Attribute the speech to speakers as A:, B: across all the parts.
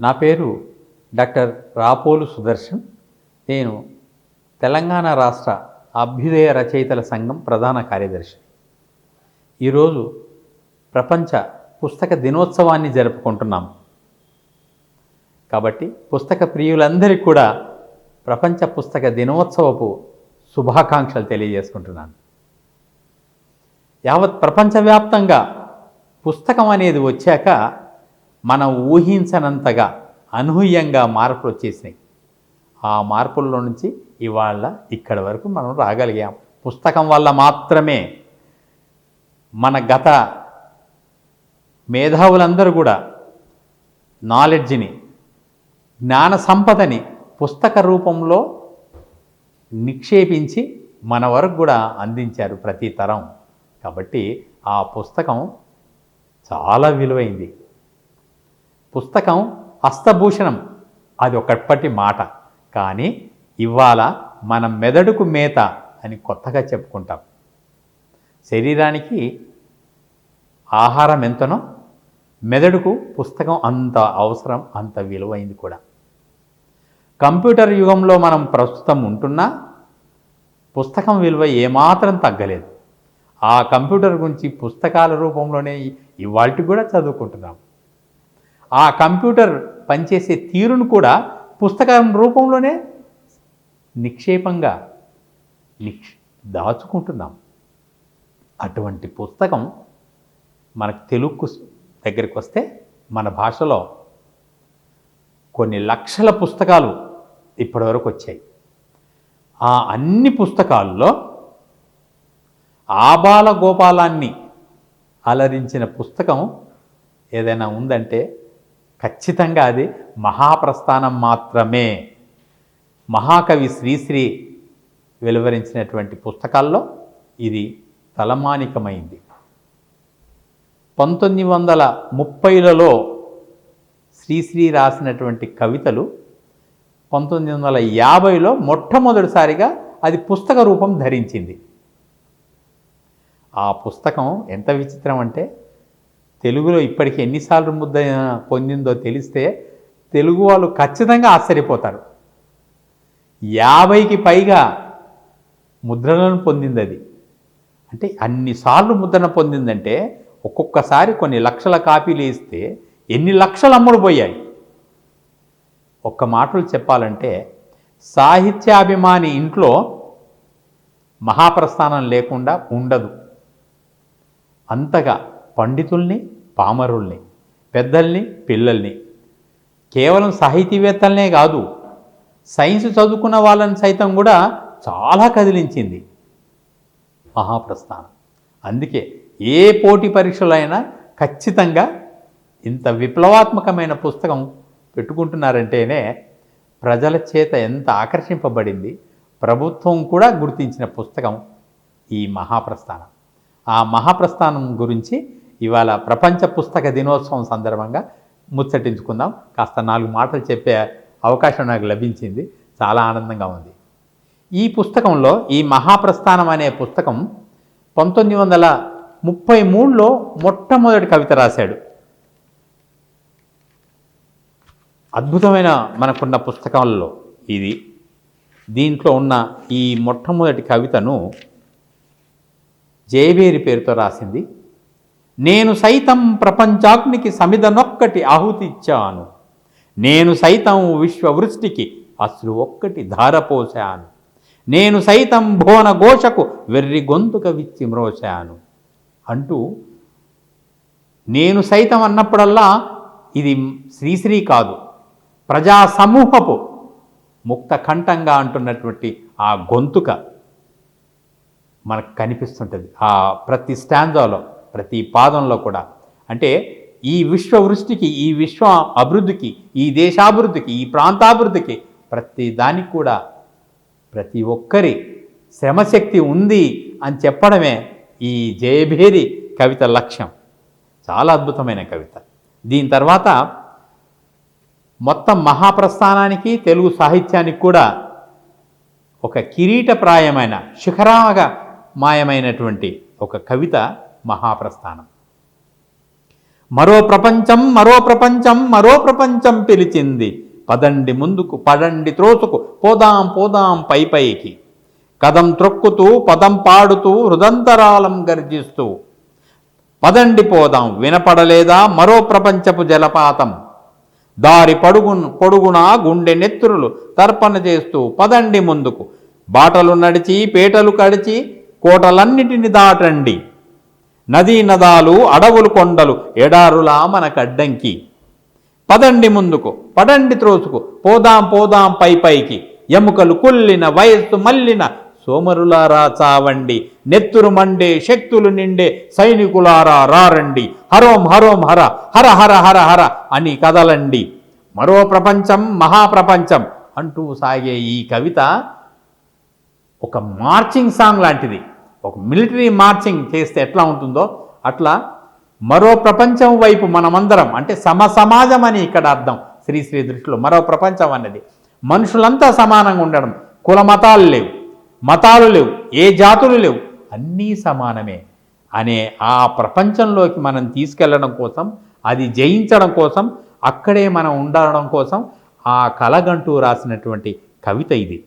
A: నా పేరు డాక్టర్ రాపోలు సుదర్శన్. నేను తెలంగాణ రాష్ట్ర అభ్యుదయ రచయితల సంఘం ప్రధాన కార్యదర్శి. ఈరోజు ప్రపంచ పుస్తక దినోత్సవాన్ని జరుపుకుంటున్నాం. కాబట్టి పుస్తక ప్రియులందరికీ కూడా ప్రపంచ పుస్తక దినోత్సవపు శుభాకాంక్షలు తెలియజేసుకుంటున్నాను. యావత్ ప్రపంచవ్యాప్తంగా పుస్తకం అనేది వచ్చాక మనం ఊహించనంతగా అనూహ్యంగా మార్పులు వచ్చేసినాయి. ఆ మార్పుల్లో నుంచి ఇవాళ ఇక్కడి వరకు మనం రాగలిగాం. పుస్తకం వల్ల మాత్రమే మన గత మేధావులందరూ కూడా నాలెడ్జ్ని జ్ఞాన సంపదని పుస్తక రూపంలో నిక్షేపించి మన వరకు కూడా అందించారు ప్రతి తరం. కాబట్టి ఆ పుస్తకం చాలా విలువైంది. పుస్తకం హస్తభూషణం. అది ఒకప్పటి మాట. కానీ ఇవాళ మన మెదడుకు మేత అని కొత్తగా చెప్పుకుంటాం. శరీరానికి ఆహారం ఎంతనో మెదడుకు పుస్తకం అంత అవసరం అంత విలువైంది కూడా. కంప్యూటర్ యుగంలో మనం ప్రస్తుతం ఉంటున్నా పుస్తకం విలువ ఏమాత్రం తగ్గలేదు. ఆ కంప్యూటర్ గురించి పుస్తకాల రూపంలోనే ఇవాళ కూడా చదువుకుంటున్నాం. ఆ కంప్యూటర్ పనిచేసే తీరును కూడా పుస్తకం రూపంలోనే నిక్షేపంగా నిక్ష దాచుకుంటున్నాం. అటువంటి పుస్తకం మనకు తెలుగు దగ్గరికి వస్తే మన భాషలో కొన్ని లక్షల పుస్తకాలు ఇప్పటివరకు వచ్చాయి. ఆ అన్ని పుస్తకాల్లో ఆబాల గోపాలాన్ని అలరించిన పుస్తకం ఏదైనా ఉందంటే ఖచ్చితంగా అది మహాప్రస్థానం మాత్రమే. మహాకవి శ్రీశ్రీ వెలువరించినటువంటి పుస్తకాల్లో ఇది తలమానికమైంది. పంతొమ్మిది వందల ముప్పైలలో శ్రీశ్రీ రాసినటువంటి కవితలు పంతొమ్మిది వందల యాభైలో మొట్టమొదటిసారిగా అది పుస్తక రూపం ధరించింది. ఆ పుస్తకం ఎంత విచిత్రం అంటే తెలుగులో ఇప్పటికి ఎన్నిసార్లు ముద్ద పొందిందో తెలిస్తే తెలుగు వాళ్ళు ఖచ్చితంగా ఆశ్చర్యపోతారు. యాభైకి పైగా ముద్రణను పొందింది అది అంటే అన్నిసార్లు ముద్రణ పొందిందంటే ఒక్కొక్కసారి కొన్ని లక్షల కాపీలు వేస్తే ఎన్ని లక్షలు అమ్ముడు పోయాయి. ఒక్క మాటలు చెప్పాలంటే సాహిత్యాభిమాని ఇంట్లో మహాప్రస్థానం లేకుండా ఉండదు. అంతగా పండితుల్ని పామరుల్ని పెద్దల్ని పిల్లల్ని. కేవలం సాహితీవేత్తలనే కాదు సైన్స్ చదువుకున్న వాళ్ళని సైతం కూడా చాలా కదిలించింది మహాప్రస్థానం. అందుకే ఏ పోటీ పరీక్షలైనా ఖచ్చితంగా ఇంత విప్లవాత్మకమైన పుస్తకం పెట్టుకుంటున్నారంటేనే ప్రజల చేత ఎంత ఆకర్షింపబడింది ప్రభుత్వం కూడా గుర్తించిన పుస్తకం ఈ మహాప్రస్థానం. ఆ మహాప్రస్థానం గురించి ఇవాళ ప్రపంచ పుస్తక దినోత్సవం సందర్భంగా ముచ్చటించుకుందాం. కాస్త నాలుగు మాటలు చెప్పే అవకాశం నాకు లభించింది. చాలా ఆనందంగా ఉంది. ఈ పుస్తకంలో ఈ మహాప్రస్థానం అనే పుస్తకం పంతొమ్మిది వందల ముప్పై మూడులో మొట్టమొదటి కవిత రాశాడు. అద్భుతమైన మనకున్న పుస్తకాలలో ఇది. దీంట్లో ఉన్న ఈ మొట్టమొదటి కవితను జయబేరి పేరుతో రాసింది. నేను సైతం ప్రపంచాగ్నికి సమిదనొక్కటి ఆహుతి ఇచ్చాను నేను సైతం విశ్వవృష్టికి అశ్రు ఒక్కటి ధారపోశాను. నేను సైతం భువన ఘోషకు వెర్రి గొంతుక విచ్చి మ్రోశాను. అంటూ నేను సైతం అన్నప్పుడల్లా ఇది శ్రీశ్రీ కాదు ప్రజా సమూహపు ముక్త కంఠంగా అంటున్నటువంటి ఆ గొంతుక మనకు కనిపిస్తుంటుంది. ఆ ప్రతి స్టాంజాలో ప్రతి పాదంలో కూడా. అంటే ఈ విశ్వవృష్టికి ఈ విశ్వ అభివృద్ధికి ఈ దేశాభివృద్ధికి ఈ ప్రాంతాభివృద్ధికి ప్రతి దానికి కూడా ప్రతి ఒక్కరి శ్రమశక్తి ఉంది అని చెప్పడమే ఈ జయభేరి కవిత లక్ష్యం. చాలా అద్భుతమైన కవిత. దీని తర్వాత మొత్తం మహాప్రస్థానానికి తెలుగు సాహిత్యానికి కూడా ఒక కిరీటప్రాయమైన శిఖరామగా మాయమైనటువంటి ఒక కవిత మహాప్రస్థానం. మరో ప్రపంచం మరో ప్రపంచం మరో ప్రపంచం పిలిచింది. పదండి ముందుకు పడండి త్రోసుకు పోదాం పోదాం పై పైకి. కదం త్రొక్కుతూ పదం పాడుతూ హృదంతరాలం గర్జిస్తూ. పదండి పోదాం వినపడలేదా మరో ప్రపంచపు జలపాతం? దారి పడుగు పొడుగునా గుండె నెత్తురులు తర్పణ చేస్తూ పదండి ముందుకు. బాటలు నడిచి పేటలు కడిచి కోటలన్నిటిని దాటండి. నదీ నదాలు అడవులు కొండలు ఎడారులా మనకడ్డంకి. పదండి ముందుకు పడండి త్రోసుకు పోదాం పోదాం పై పైకి. ఎముకలు కుల్లిన వయస్సు మల్లిన సోమరులారా చావండి. నెత్తురు మండే శక్తులు నిండే సైనికులారా రారండి. హరోం హరోం హర హర హర హర హర అని కదలండి. మరో ప్రపంచం మహాప్రపంచం అంటూ సాగే ఈ కవిత ఒక మార్చింగ్ సాంగ్ లాంటిది. ఒక మిలిటరీ మార్చింగ్ చేస్తే ఎట్లా ఉంటుందో అట్లా మరో ప్రపంచం వైపు మనమందరం అంటే సమ సమాజం అని ఇక్కడ అర్థం శ్రీశ్రీ దృష్టిలో మరో ప్రపంచం అన్నది. మనుషులంతా సమానంగా ఉండడం కుల మతాలు లేవు మతాలు లేవు ఏ జాతులు లేవు అన్నీ సమానమే. అనే ఆ ప్రపంచంలోకి మనం తీసుకెళ్ళడం కోసం అది జయించడం కోసం అక్కడే మనం ఉండడం కోసం ఆ కలగంటూ రాసినటువంటి కవిత ఇది.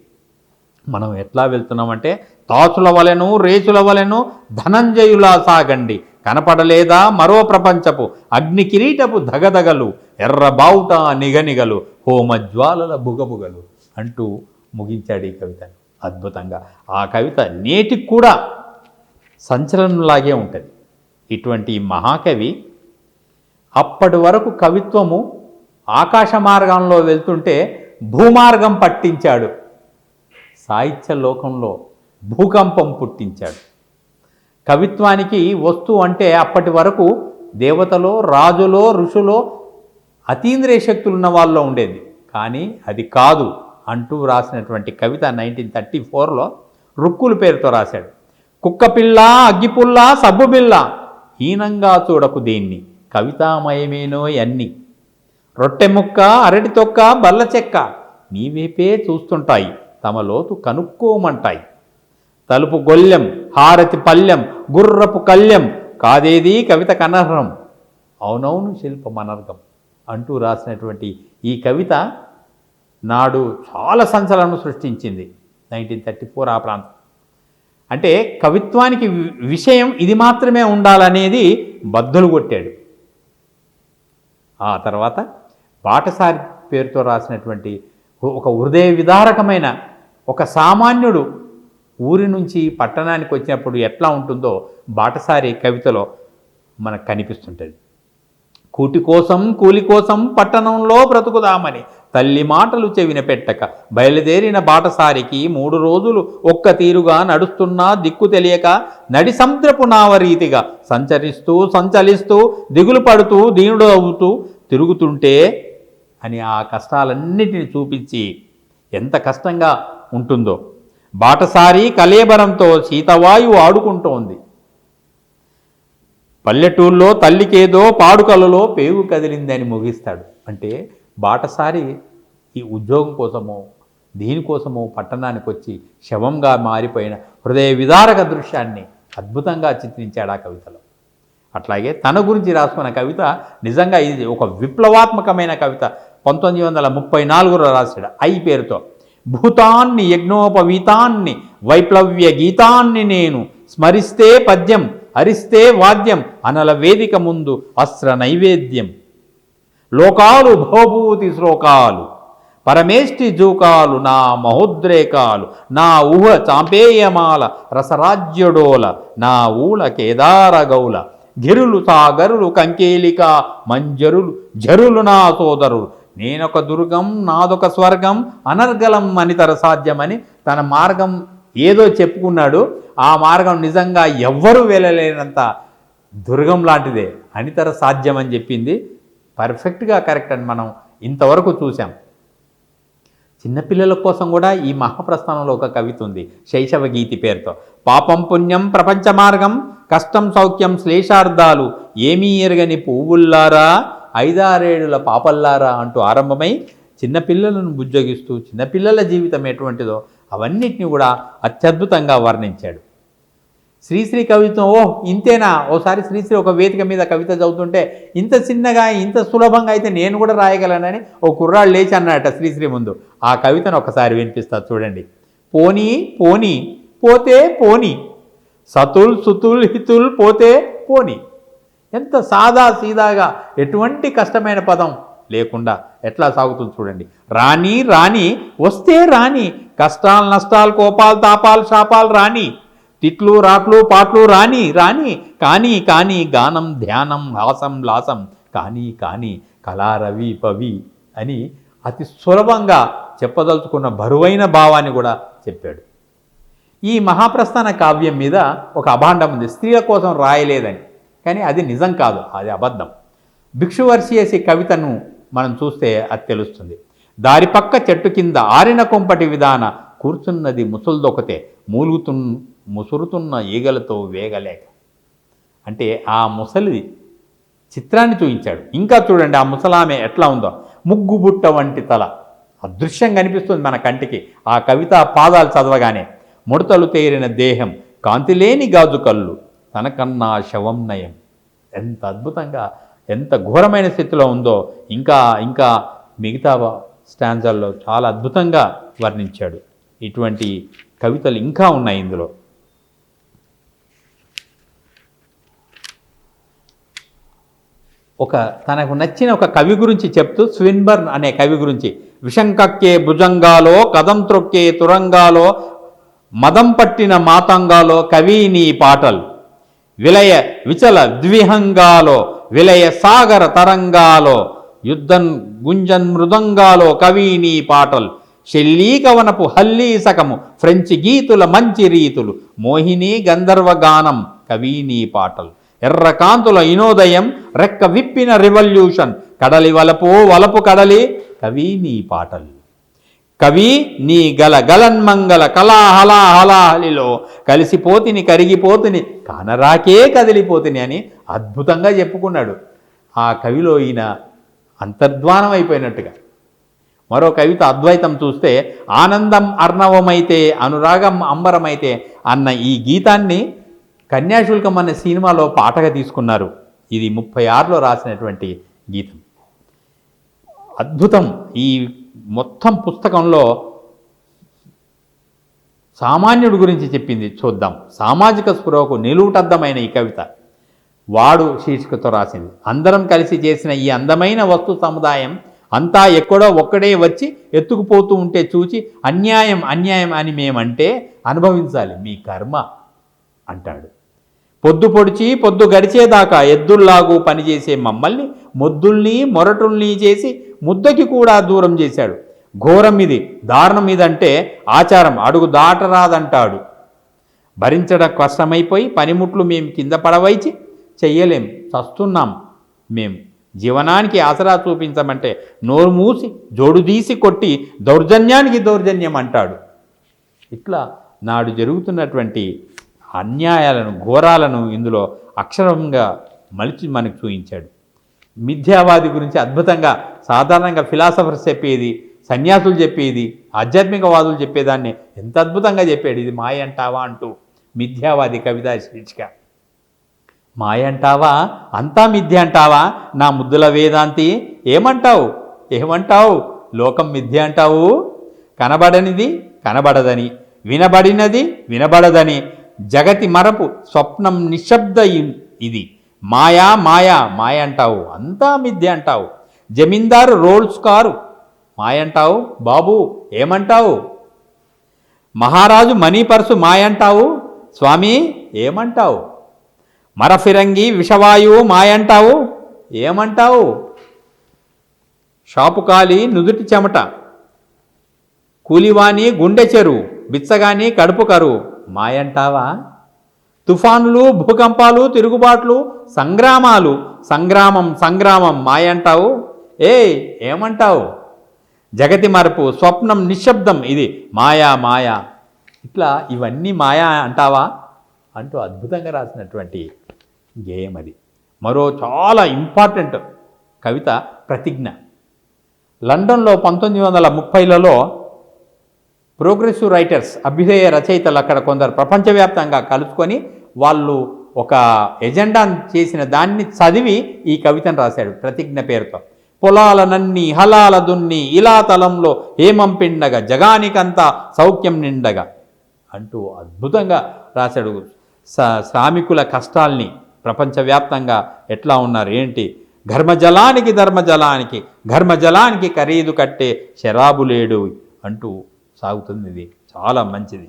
A: మనం ఎట్లా వెళ్తున్నామంటే తాచుల వలెను రేచుల వలెను ధనంజయులా సాగండి. కనపడలేదా మరో ప్రపంచపు అగ్ని కిరీటపు ధగధగలు ఎర్ర బావుట నిగనిగలు హోమజ్వాలల బుగబుగలు అంటూ ముగించాడు ఈ కవితను. అద్భుతంగా. ఆ కవిత నేటికి కూడా సంచలనంలాగే ఉంటుంది. ఇటువంటి మహాకవి అప్పటి వరకు కవిత్వము ఆకాశ మార్గంలో వెళ్తుంటే భూమార్గం పట్టించాడు. సాహిత్య లోకంలో భూకంపం పుట్టించాడు. కవిత్వానికి వస్తువు అంటే అప్పటి వరకు దేవతలో రాజులో ఋషులో అతీంద్రియ శక్తులు ఉన్న వాళ్ళలో ఉండేది. కానీ అది కాదు అంటూ రాసినటువంటి కవిత నైన్టీన్ థర్టీ ఫోర్లో రుక్కులు పేరుతో రాశాడు. కుక్కపిల్ల అగ్గిపుల్ల సబ్బుబిల్ల హీనంగా చూడకు దీన్ని కవితామయమేనో అన్ని. రొట్టె ముక్క అరటి తొక్క బల్ల చెక్క నీవేపే చూస్తుంటాయి. తమ లోతు కనుక్కోమంటాయి. తలుపు గొల్లెం హారతి పల్లెం గుర్రపు కళ్యం కాదేది కవిత కనర్హం అవునవును శిల్పం అనర్గం అంటూ రాసినటువంటి ఈ కవిత నాడు చాలా సంచలనం సృష్టించింది నైన్టీన్ థర్టీ ఫోర్ ఆ ప్రాంతం. అంటే కవిత్వానికి వి- విషయం ఇది మాత్రమే ఉండాలనేది బద్దలు కొట్టాడు. ఆ తర్వాత బాటసారి పేరుతో రాసినటువంటి ఒక హృదయ విదారకమైన ఒక సామాన్యుడు ఊరి నుంచి పట్టణానికి వచ్చినప్పుడు ఎట్లా ఉంటుందో బాటసారి కవితలో మనకు కనిపిస్తుంటుంది. కూటి కోసం కూలి కోసం పట్టణంలో బ్రతుకుదామని తల్లి మాటలు చెవిన పెట్టక బయలుదేరిన బాటసారికి మూడు రోజులు ఒక్క తీరుగా నడుస్తున్నా దిక్కు తెలియక నడి సముద్రపు నావ రీతిగా సంచరిస్తూ సంచలిస్తూ దిగులు పడుతూ దీనుడు అవుతూ తిరుగుతుంటే అని ఆ కష్టాలన్నిటిని చూపించి ఎంత కష్టంగా ఉంటుందో? బాటసారి కలేబరంతో సీతవాయువు ఆడుకుంటోంది. పల్లెటూళ్ళలో తల్లికేదో పాడుకలలో పేగు కదిలిందని ముగిస్తాడు. అంటే బాటసారి ఈ ఉద్యోగం కోసమో దీనికోసమో పట్టణానికి వచ్చి శవంగా మారిపోయిన హృదయ విదారక దృశ్యాన్ని అద్భుతంగా చిత్రించాడు ఆ కవితలో. అట్లాగే తన గురించి రాసుకున్న కవిత నిజంగా ఇది ఒక విప్లవాత్మకమైన కవిత. పంతొమ్మిది వందల ముప్పై నాలుగులో రాశాడు. ఐ పేరుతో. భూతాన్ని యజ్ఞోపవీతాన్ని వైప్లవ్య గీతాన్ని నేను స్మరిస్తే పద్యం హరిస్తే వాద్యం అనల వేదిక ముందు అస్త్ర నైవేద్యం. లోకాలు భోభూతి శ్లోకాలు పరమేష్టి జూకాలు నా మహోద్రేకాలు నా ఊహ చాంపేయమాల రసరాజ్యడోల నా ఊల కేదార గౌల గిరులు సాగరులు కంకేలిక మంజరులు జరులు నా సోదరులు నేనొక దుర్గం నాదొక స్వర్గం అనర్గలం అనితర సాధ్యమని తన మార్గం ఏదో చెప్పుకున్నాడు. ఆ మార్గం నిజంగా ఎవ్వరూ వెళ్ళలేనంత దుర్గం లాంటిదే అనితర సాధ్యం అని చెప్పింది. పర్ఫెక్ట్గా కరెక్ట్ అని మనం ఇంతవరకు చూసాం చిన్నపిల్లల కోసం కూడా ఈ మహాప్రస్థానంలో ఒక కవిత ఉంది శైశవ గీతి పేరుతో. పాపం పుణ్యం ప్రపంచ మార్గం కష్టం సౌఖ్యం శ్లేషార్థాలు ఏమీ ఎరగని పువ్వుల్లారా ఐదారేడుల పాపల్లారా అంటూ ఆరంభమై చిన్నపిల్లలను బుజ్జగిస్తూ చిన్నపిల్లల జీవితం ఎటువంటిదో అవన్నిటిని కూడా అత్యద్భుతంగా వర్ణించాడు. శ్రీశ్రీ కవిత్వం ఓ ఇంతేనా? ఓసారి శ్రీశ్రీ ఒక వేదిక మీద కవిత చదువుతుంటే ఇంత చిన్నగా ఇంత సులభంగా అయితే నేను కూడా రాయగలనని ఓ కుర్రాళ్ళు లేచి అన్నట శ్రీశ్రీ ముందు. ఆ కవితను ఒకసారి వినిపిస్తా చూడండి. పోనీ పోనీ పోతే పోనీ. సతుల్ సుతుల్ హితుల్ పోతే పోనీ. ఎంత సాదా సీదాగా ఎటువంటి కష్టమైన పదం లేకుండా ఎట్లా సాగుతుంది చూడండి. రాణి రాణి వస్తే రాణి కష్టాలు నష్టాలు కోపాలు తాపాలు శాపాలు రాణి తిట్లు రాట్లు పాటలు రాని రాని కానీ కానీ గానం ధ్యానం హాసం లాసం కానీ కానీ కళారవి పవి అని అతి సులభంగా చెప్పదలుచుకున్న బరువైన భావాన్ని కూడా చెప్పాడు. ఈ మహాప్రస్థాన కావ్యం మీద ఒక అభాండం ఉంది. స్త్రీల కోసం రాయలేదని. కానీ అది నిజం కాదు అది అబద్ధం. భిక్షువర్షియసి కవితను మనం చూస్తే అది తెలుస్తుంది. దారి పక్క చెట్టు కింద ఆరిన కొంపటి విధాన కూర్చున్నది ముసల్దొకతే మూలుగుతు ముసురుతున్న ఈగలతో వేగలేక. అంటే ఆ ముసలిది చిత్రాన్ని చూపించాడు. ఇంకా చూడండి ఆ ముసలామె ఎట్లా ఉందో. ముగ్గు బుట్ట వంటి తల. అదృశ్యం కనిపిస్తుంది మన కంటికి. ఆ కవిత పాదాలు చదవగానే ముడతలు తేరిన దేహం కాంతిలేని గాజు కళ్ళు తనకన్నా శవం నయం. ఎంత అద్భుతంగా ఎంత ఘోరమైన స్థితిలో ఉందో ఇంకా ఇంకా మిగతా స్టాంజాల్లో చాలా అద్భుతంగా వర్ణించాడు. ఇటువంటి కవితలు ఇంకా ఉన్నాయి ఇందులో. ఒక తనకు నచ్చిన ఒక కవి గురించి చెప్తూ స్విన్బర్న్ అనే కవి గురించి విషం కక్కే భుజంగాలో కదం త్రొక్కే తురంగాలో మదం పట్టిన మాతంగాలో కవి నీ పాటలు. విలయ విచల ద్విహంగాలో విలయ సాగర తరంగాలో యుద్ధం గుంజన్ మృదంగాలో కవీనీ పాటలు శల్లీకవనపు హల్లీసకము ఫ్రెంచి గీతుల మంచి రీతులు మోహిని గంధర్వగానం కవీనీ పాటలు. ఎర్రకాంతుల ఇనోదయం రెక్క విప్పిన రివల్యూషన్ కడలి వలపు వలపు కడలి కవీనీ పాటలు. కవి నీ గల గలన్మంగళ కళాహలాహలాహలిలో కలిసిపోతిని కరిగిపోతిని కానరాకే కదిలిపోతిని అని అద్భుతంగా చెప్పుకున్నాడు. ఆ కవిలో ఈయన అంతర్ధ్వానం అయిపోయినట్టుగా. మరో కవిత అద్వైతం చూస్తే ఆనందం అర్ణవమైతే అనురాగం అంబరమైతే అన్న ఈ గీతాన్ని కన్యాశుల్కం అనే సినిమాలో పాటగా తీసుకున్నారు. ఇది ముప్పై ఆరులో రాసినటువంటి గీతం. అద్భుతం. ఈ మొత్తం పుస్తకంలో సామాన్యుడి గురించి చెప్పింది చూద్దాం. సామాజిక స్పృహకు నిలువుటద్దమైన ఈ కవిత వాడు శీర్షికతో రాసింది. అందరం కలిసి చేసిన ఈ అందమైన వస్తు సముదాయం అంతా ఎక్కడో ఒక్కడే వచ్చి ఎత్తుకుపోతూ ఉంటే చూచి అన్యాయం అన్యాయం అని మేమంటే అనుభవించాలి. మీ కర్మ అంటాడు. పొద్దు పొడిచి పొద్దు గడిచేదాకా ఎద్దుల్లాగు పనిచేసే మమ్మల్ని మొద్దుల్ని మొరటుల్ని చేసి ముద్దకి కూడా దూరం చేశాడు. ఘోరం ఇది. దారుణం ఇదంటే ఆచారం. అడుగు దాటరాదంటాడు. భరించడం కష్టమైపోయి పనిముట్లు మేము కింద పడవైచి చెయ్యలేం. చస్తున్నాం మేము జీవనానికి ఆసరా చూపించమంటే నోరు మూసి జోడుదీసి కొట్టి దౌర్జన్యానికి దౌర్జన్యం అంటాడు. ఇట్లా నాడు జరుగుతున్నటువంటి అన్యాయాలను ఘోరాలను ఇందులో అక్షరంగా మలిచి మనకు చూపించాడు. మిథ్యావాది గురించి అద్భుతంగా సాధారణంగా ఫిలాసఫర్స్ చెప్పేది సన్యాసులు చెప్పేది ఆధ్యాత్మికవాదులు చెప్పేదాన్ని ఎంత అద్భుతంగా చెప్పాడు. ఇది మాయ అంటావా అంటూ మిథ్యావాది కవిత శీర్షిక. మాయ అంటావా? అంతా మిథ్య అంటావా? నా ముద్దుల వేదాంతి ఏమంటావు? ఏమంటావు? లోకం మిథ్య అంటావు? కనబడనిది కనబడదని వినబడినది వినబడదని జగతి మరపు స్వప్నం నిశ్శబ్ద ఇది. మాయా మాయా మాయ అంటావు. అంతా మిథ్య అంటావు. జమీందారు రోల్స్ కారు. మాయంటావు? బాబు ఏమంటావు? మహారాజు మనీ పర్సు మాయంటావు? స్వామి ఏమంటావు? మరఫిరంగి విషవాయువు మాయంటావు? ఏమంటావు? షాపు కాలి నుదుటి చెమట. కూలివాణి గుండె చెరువు బిచ్చగాని కడుపు కరువు మాయంటావా? తుఫానులు భూకంపాలు తిరుగుబాట్లు సంగ్రామాలు. సంగ్రామం సంగ్రామం మాయంటావు? ఏ ఏమంటావు? జగతి మరపు స్వప్నం నిశ్శబ్దం ఇది. మాయా మాయా. ఇట్లా ఇవన్నీ మాయా అంటావా? అంటూ అద్భుతంగా రాసినటువంటి గేయం అది. మరో చాలా ఇంపార్టెంట్ కవిత ప్రతిజ్ఞ. లండన్లో పంతొమ్మిది వందల ముప్పైలలో ప్రోగ్రెసివ్ రైటర్స్ అభ్యుదయ రచయితలు అక్కడ కొందరు ప్రపంచవ్యాప్తంగా కలుసుకొని వాళ్ళు ఒక ఎజెండా చేసిన దాన్ని చదివి ఈ కవితను రాశాడు ప్రతిజ్ఞ పేరుతో. పొలాలనన్నీ హలాల దున్ని ఇలా తలంలో హేమం పిండగా జగానికంతా సౌఖ్యం నిండగా అంటూ అద్భుతంగా రాశాడు శ్రామికుల కష్టాల్ని ప్రపంచవ్యాప్తంగా ఎట్లా ఉన్నారు? ఏంటి? ఘర్మజలానికి ధర్మజలానికి ఘర్మజలానికి ఖరీదు కట్టే శరాబు లేడు అంటూ సాగుతుంది ఇది. చాలా మంచిది.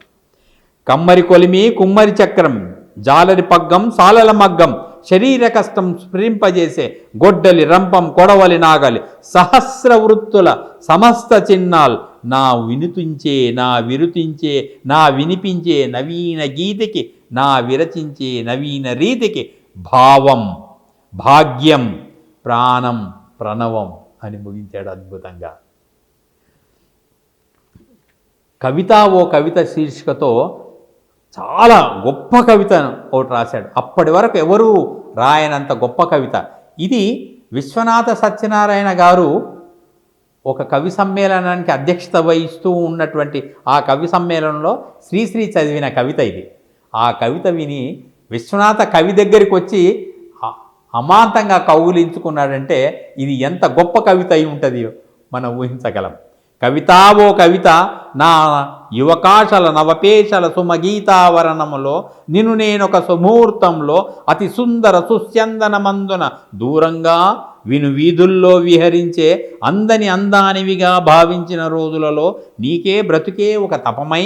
A: కమ్మరి కొలిమి కుమ్మరి చక్రం జాలరి పగ్గం సాలల మగ్గం శరీర కష్టం స్ఫురింపజేసే గొడ్డలి రంపం కొడవలి నాగలి సహస్ర వృత్తుల సమస్త చిన్నాల్ నా వినుతించే నా విరుతించే నా వినిపించే నవీన గీతికి నా విరచించే నవీన రీతికి భావం భాగ్యం ప్రాణం ప్రణవం అని ముగించాడు అద్భుతంగా. కవిత ఓ కవిత శీర్షికతో చాలా గొప్ప కవిత ఒకటి రాశాడు. అప్పటి వరకు ఎవరూ రాయనంత గొప్ప కవిత? ఇది విశ్వనాథ సత్యనారాయణ గారు ఒక కవి సమ్మేళనానికి అధ్యక్షత వహిస్తూ ఉన్నటువంటి ఆ కవి సమ్మేళనంలో శ్రీశ్రీ చదివిన కవిత ఇది. ఆ కవిత విని విశ్వనాథ కవి దగ్గరికి వచ్చి అమాంతంగా కౌగులించుకున్నాడంటే ఇది ఎంత గొప్ప కవిత అయి ఉంటుంది మనం ఊహించగలం. కవితావో కవిత నా యువకాశల నవపేశల సుమగీతావరణములో నిన్ను నేనొక సుముహూర్తంలో అతి సుందర సుస్యందనమందున దూరంగా విను వీధుల్లో విహరించే అందని అందానివిగా భావించిన రోజులలో నీకే బ్రతుకే ఒక తపమై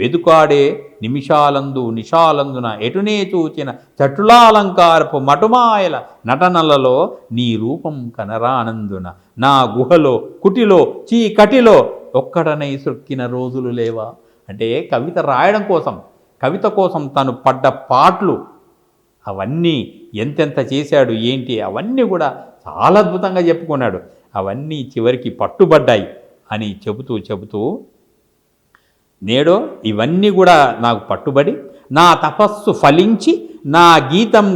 A: వెదుకాడే నిమిషాలందు నిషాలందున ఎటునే చూచిన చటులాలంకారపు మటుమాయల నటనలలో నీ రూపం కనరానందున. నా గుహలో కుటిలో చీకటిలో ఒక్కడనై సొక్కిన రోజులు లేవా? అంటే కవిత రాయడం కోసం కవిత కోసం తను పడ్డ పాటలు అవన్నీ ఎంతెంత చేశాడు ఏంటి అవన్నీ కూడా చాలా అద్భుతంగా చెప్పుకున్నాడు. అవన్నీ చివరికి పట్టుబడ్డాయి అని చెబుతూ చెబుతూ నేడో ఇవన్నీ కూడా నాకు పట్టుబడి నా తపస్సు ఫలించి నా గీతం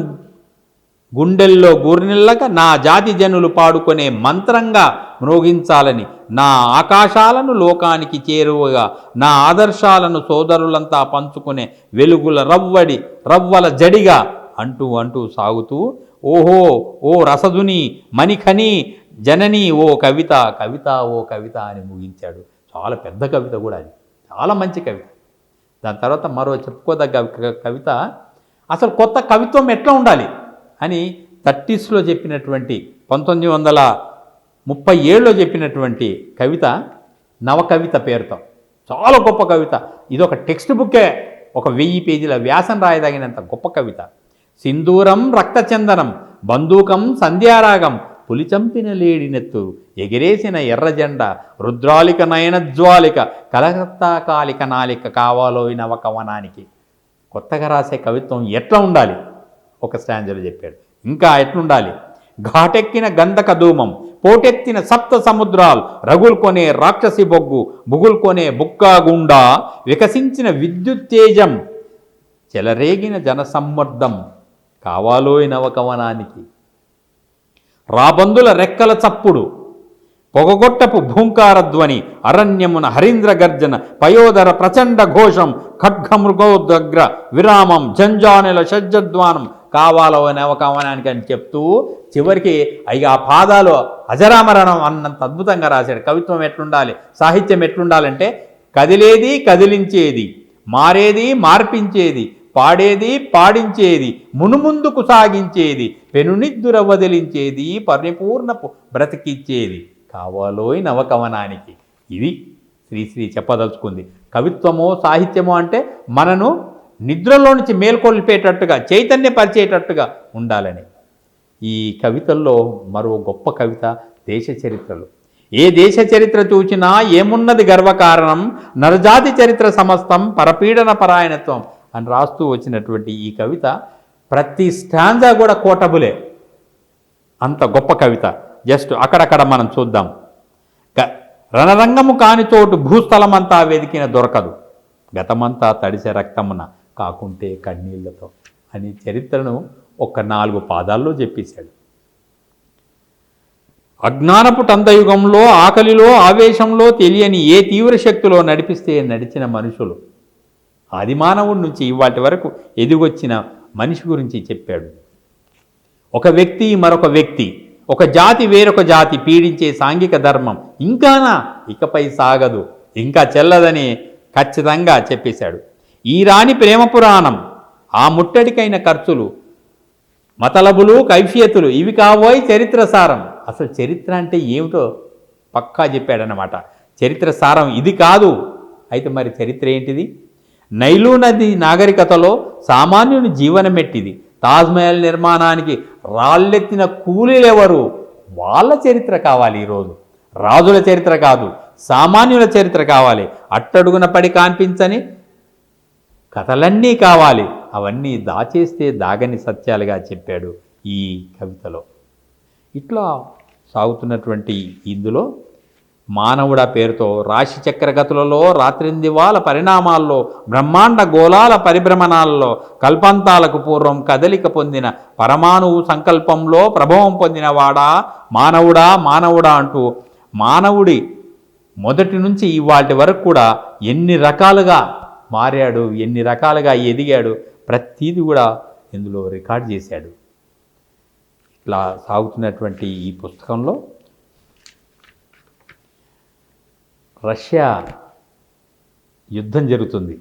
A: గుండెల్లో గూర్నిల్లక నా జాతి జనులు పాడుకునే మంత్రంగా మ్రోగించాలని నా ఆకాశాలను లోకానికి చేరువగా నా ఆదర్శాలను సోదరులంతా పంచుకునే వెలుగుల రవ్వడి రవ్వల జడిగా అంటూ అంటూ సాగుతూ ఓహో ఓ రసదుని మణిఖని జనని ఓ కవిత కవిత ఓ కవిత అని ముగించాడు. చాలా పెద్ద కవిత కూడా అది. చాలా మంచి కవిత దాని తర్వాత మరో చెప్పుకోదగ్గ కవిత అసలు కొత్త కవిత్వం ఎట్లా ఉండాలి? అని థర్టీస్లో చెప్పినటువంటి పంతొమ్మిది వందల ముప్పై ఏడులో చెప్పినటువంటి కవిత నవకవిత పేరుతో. చాలా గొప్ప కవిత. ఇది ఒక టెక్స్ట్ బుక్కే. ఒక వెయ్యి పేజీల వ్యాసం రాయదగినంత గొప్ప కవిత. సింధూరం రక్తచందనం బందూకం సంధ్యారాగం పులిచంపిన లేడినెత్తు ఎగిరేసిన ఎర్రజెండ రుద్రాలిక నయనజ్వాలిక కలకత్తా కాలిక నాలిక కావాలో ఈ నవకవనానికి కొత్తగా రాసే కవిత్వం ఎట్లా ఉండాలి? ఒక స్టాంజలు చెప్పాడు. ఇంకా ఎట్లుండాలి? ఘాటెక్కిన గంధక ధూమం పోటెత్తిన సప్త సముద్రాలు రగుల్కొనే రాక్షసి బొగ్గు బుగుల్కొనే బుక్కాగుండా వికసించిన విద్యుత్ తేజం చెలరేగిన జనసమ్మర్దం కావాలోయ్ నవకవనానికి రాబందుల రెక్కల చప్పుడు పొగగొట్టపు భూంకార ధ్వని అరణ్యమున హరీంద్ర గర్జన పయోదర ప్రచండ ఘోషం ఖడ్గమృగోదగ్ర విరామం జంజానుల షజ్జద్వానం కావాలో నవకవనానికి అని చెప్తూ చివరికి అయ్యి ఆ పాదాలు అజరామరణం అన్నంత అద్భుతంగా రాశాడు. కవిత్వం ఎట్లుండాలి? సాహిత్యం ఎట్లుండాలంటే కదిలేది కదిలించేది మారేది మార్పించేది పాడేది పాడించేది మునుముందుకు సాగించేది పెనునిద్దురవ్వదిలించేది వదిలించేది బ్రతికిచ్చేది కావాలోయ్ నవకవనానికి. ఇది శ్రీశ్రీ చెప్పదలుచుకుంది. కవిత్వమో సాహిత్యమో అంటే మనను నిద్రలో నుంచి మేల్కొల్పేటట్టుగా చైతన్యపరిచేటట్టుగా ఉండాలని. ఈ కవితల్లో మరో గొప్ప కవిత దేశ చరిత్రలు. ఏ దేశ చరిత్ర చూచినా ఏమున్నది గర్వకారణం? నరజాతి చరిత్ర సమస్తం పరపీడన పరాయణత్వం అని రాస్తూ వచ్చినటువంటి ఈ కవిత ప్రతి స్టాంజా కూడా కోటబులే అంత గొప్ప కవిత. జస్ట్ అక్కడక్కడ మనం చూద్దాం. రణరంగము కాని చోటు భూస్థలమంతా వెతికిన దొరకదు. గతమంతా తడిసే రక్తమున కాకుంటే కన్నీళ్ళతో అని చరిత్రను ఒక నాలుగు పాదాల్లో చెప్పేశాడు. అజ్ఞానపు టందయుగంలో ఆకలిలో ఆవేశంలో తెలియని ఏ తీవ్ర శక్తిలో నడిపిస్తే నడిచిన మనుషులు ఆదిమానవుడి నుంచి ఇవాటి వరకు ఎదిగొచ్చిన మనిషి గురించి చెప్పాడు. ఒక వ్యక్తి మరొక వ్యక్తి ఒక జాతి వేరొక జాతి పీడించే సాంఘిక ధర్మం ఇంకానా ఇకపై సాగదు ఇంకా చెల్లదని ఖచ్చితంగా చెప్పేశాడు. ఈ రాణి ప్రేమ పురాణం ఆ ముట్టడికైన ఖర్చులు మతలబులు కైఫియతులు ఇవి కాబోయి చరిత్ర సారం. అసలు చరిత్ర అంటే ఏమిటో పక్కా చెప్పాడనమాట చరిత్ర సారం ఇది కాదు. అయితే మరి చరిత్ర ఏంటిది? నైలు నది నాగరికతలో సామాన్యుని జీవనమెట్టిది. తాజ్మహల్ నిర్మాణానికి రాళ్ళెత్తిన కూలీలెవరు? వాళ్ళ చరిత్ర కావాలి ఈరోజు. రాజుల చరిత్ర కాదు సామాన్యుల చరిత్ర కావాలి. అట్టడుగున పడి కాన్పించని కథలన్నీ కావాలి. అవన్నీ దాచేస్తే దాగని సత్యాలుగా చెప్పాడు ఈ కవితలో. ఇట్లా సాగుతున్నటువంటి ఇందులో మానవుడ పేరుతో రాశి చక్రగతులలో రాత్రిందివాల పరిణామాల్లో బ్రహ్మాండ గోళాల పరిభ్రమణాల్లో కల్పంతాలకు పూర్వం కదలిక పొందిన పరమాణువు సంకల్పంలో ప్రభావం పొందినవాడా? మానవుడా మానవుడా అంటూ మానవుడి మొదటి నుంచి ఇవాటి వరకు కూడా ఎన్ని రకాలుగా మారాడు ఎన్ని రకాలుగా ఎదిగాడు ప్రతీది కూడా ఇందులో రికార్డ్ చేశాడు. ఇట్లా సాగుతున్నటువంటి ఈ పుస్తకంలో రష్యా యుద్ధం జరుగుతుంది.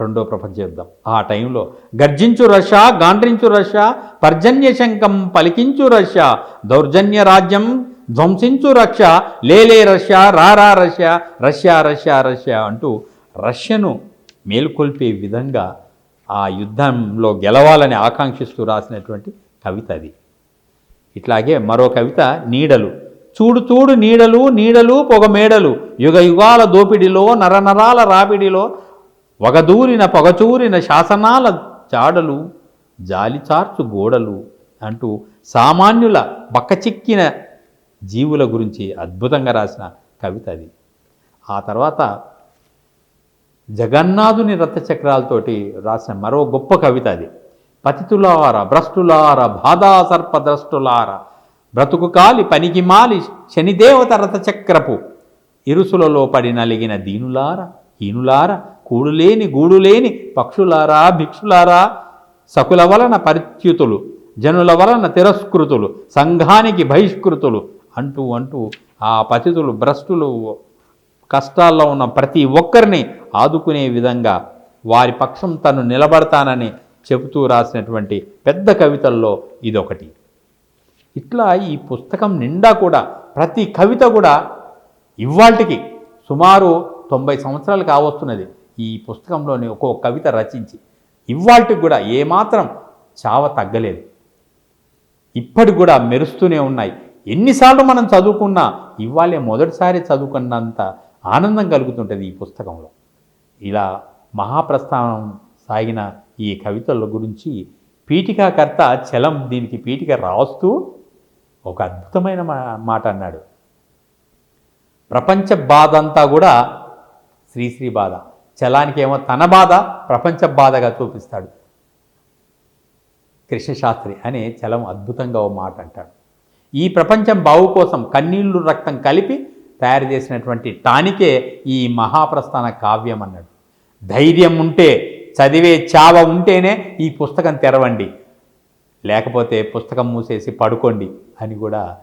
A: రెండో ప్రపంచ యుద్ధం. ఆ టైంలో గర్జించు రష్యా గాండ్రించు రష్యా పర్జన్య శంఖం పలికించు రష్యా దౌర్జన్య రాజ్యం ధ్వంసించు రక్ష లేలే రష్యా రారా రష్యా రష్యా రష్యా రష్యా అంటూ రష్యను మేల్కొల్పే విధంగా ఆ యుద్ధంలో గెలవాలని ఆకాంక్షిస్తూ రాసినటువంటి కవిత అది. ఇట్లాగే మరో కవిత నీడలు. చూడు చూడు నీడలు నీడలు పొగమేడలు యుగ యుగాల దోపిడిలో నరనరాల రాపిడిలో వగదూరిన పొగచూరిన శాసనాల చాడలు జాలిచార్చు గోడలు అంటూ సామాన్యుల బక్కచిక్కిన జీవుల గురించి అద్భుతంగా రాసిన కవిత అది. ఆ తర్వాత జగన్నాథుని రథచక్రాలతోటి రాసిన మరో గొప్ప కవిత అది. పతితులార భ్రష్టులార బాధా సర్పద్రష్టులార బ్రతుకు కాలి పనికి మాలి శనిదేవత రథచక్రపు ఇరుసులలో పడి నలిగిన దీనులార హీనులార కూడులేని గూడులేని పక్షులారా భిక్షులారా సకుల వలన పరిత్యుతులు జనుల వలన తిరస్కృతులు సంఘానికి బహిష్కృతులు అంటూ అంటూ ఆ పతితులు భ్రష్టులు కష్టాల్లో ఉన్న ప్రతి ఒక్కరిని ఆదుకునే విధంగా వారి పక్షం తను నిలబడతానని చెబుతూ రాసినటువంటి పెద్ద కవితల్లో ఇదొకటి. ఇట్లా ఈ పుస్తకం నిండా కూడా ప్రతి కవిత కూడా ఇవాళకి సుమారు తొంభై సంవత్సరాలు కావస్తున్నది ఈ పుస్తకంలోని ఒక్కొక్క కవిత రచించి. ఇవాళకి కూడా ఏమాత్రం చావ తగ్గలేదు. ఇప్పటికి కూడా మెరుస్తూనే ఉన్నాయి. ఎన్నిసార్లు మనం చదువుకున్నా ఇవాళే మొదటిసారి చదువుకున్నంత ఆనందం కలుగుతుంటుంది ఈ పుస్తకంలో. ఇలా మహాప్రస్థానం సాగిన ఈ కవితల గురించి పీఠికాకర్త చలం దీనికి పీఠిక రాస్తూ ఒక అద్భుతమైన మా- మాట అన్నాడు. ప్రపంచ బాధ అంతా కూడా శ్రీశ్రీ బాధ. చలానికి ఏమో తన బాధ ప్రపంచ బాధగా చూపిస్తాడు. కృష్ణశాస్త్రి అని చలం అద్భుతంగా ఓ మాట అంటాడు. ఈ ప్రపంచం బావు కోసం కన్నీళ్ళు రక్తం కలిపి తయారు చేసినటువంటి టానికే ఈ మహాప్రస్థాన కావ్యం అన్నాడు. ధైర్యం ఉంటే చదివే చావ ఉంటేనే ఈ పుస్తకం తెరవండి. లేకపోతే పుస్తకం మూసేసి పడుకోండి అని కూడా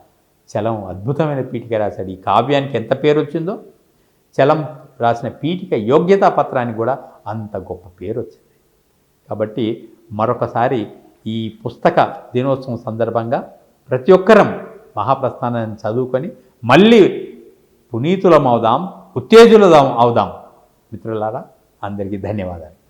A: చలం అద్భుతమైన పీఠిక రాశాడు. ఈ కావ్యానికి ఎంత పేరు వచ్చిందో? చలం రాసిన పీఠిక యోగ్యతా పత్రానికి కూడా అంత గొప్ప పేరు వచ్చింది. కాబట్టి మరొకసారి ఈ పుస్తక దినోత్సవం సందర్భంగా ప్రతి ఒక్కరం మహాప్రస్థానాన్ని చదువుకొని మళ్ళీ పునీతులం అవుదాం ఉత్తేజులదాం అవుదాం. మిత్రులారా అందరికీ ధన్యవాదాలు.